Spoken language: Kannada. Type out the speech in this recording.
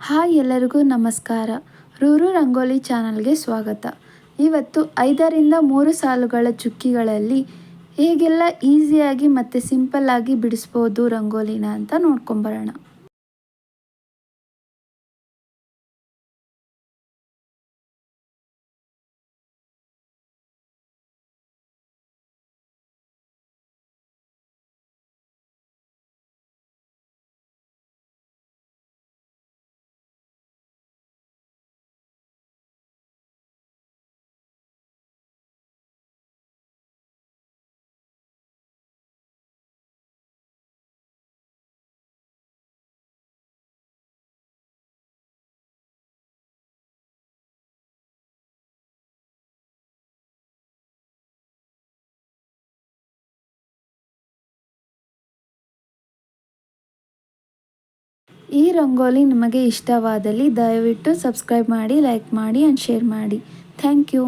ಹಾಯ್ ಎಲ್ಲರಿಗೂ ನಮಸ್ಕಾರ. ರೂರು ರಂಗೋಲಿ ಚಾನಲ್ಗೆ ಸ್ವಾಗತ. ಇವತ್ತು ಐದರಿಂದ ಮೂರು ಸಾಲುಗಳ ಚುಕ್ಕಿಗಳಲ್ಲಿ ಹೇಗೆಲ್ಲ ಈಸಿಯಾಗಿ ಮತ್ತು ಸಿಂಪಲ್ಲಾಗಿ ಬಿಡಿಸ್ಬೋದು ರಂಗೋಲಿನ ಅಂತ ನೋಡ್ಕೊಂಬರೋಣ. ಈ ರಂಗೋಲಿ ನಿಮಗೆ ಇಷ್ಟವಾದಲ್ಲಿ ದಯವಿಟ್ಟು ಸಬ್ಸ್ಕ್ರೈಬ್ ಮಾಡಿ ಲೈಕ್ ಮಾಡಿ ಆ್ಯಂಡ್ ಶೇರ್ ಮಾಡಿ. Thank you